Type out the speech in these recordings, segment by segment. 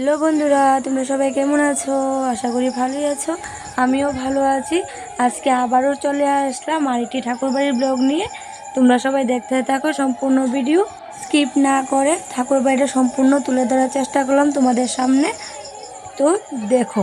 Hello বন্ধুরা, তোমরা সবাই কেমন আছো? আশা করি ভালোই আছো। আমিও ভালো আছি। আজকে আবারও চলে আসলাম আরেকটি ঠাকুরবাড়ির ব্লগ নিয়ে। তোমরা সবাই দেখতে থাকো, সম্পূর্ণ ভিডিও স্কিপ না করে ঠাকুরবাড়িটা সম্পূর্ণ তুলে ধরার চেষ্টা করলাম তোমাদের সামনে। তো দেখো।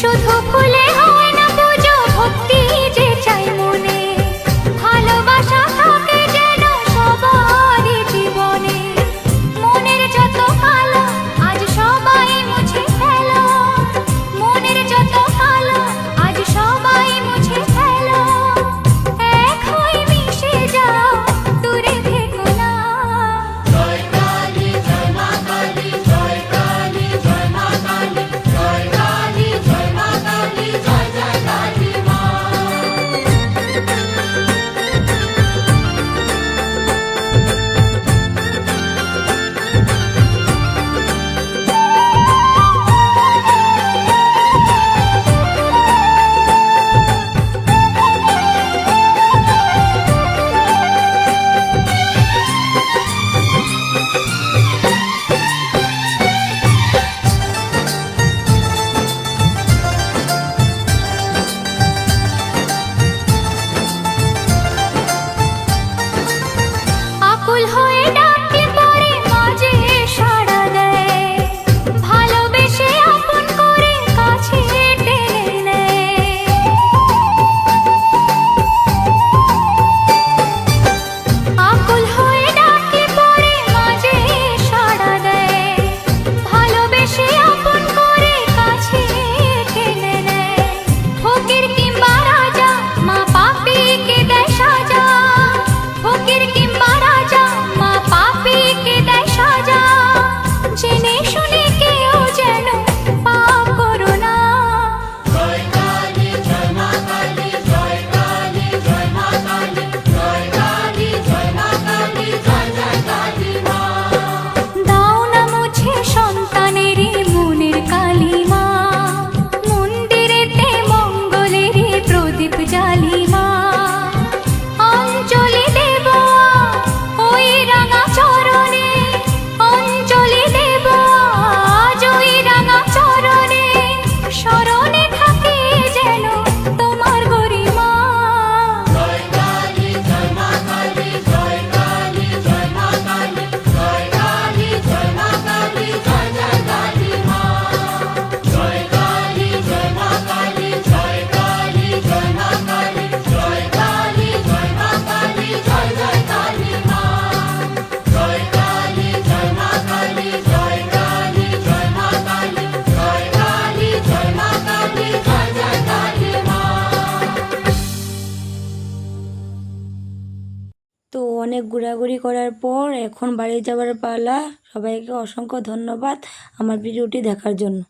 শুধু ফুলে হয় অনেক ঘোরাঘুরি করার পর এখন বাড়ি যাওয়ার পালা। সবাইকে অসংখ্য ধন্যবাদ আমার ভিডিওটি দেখার জন্য।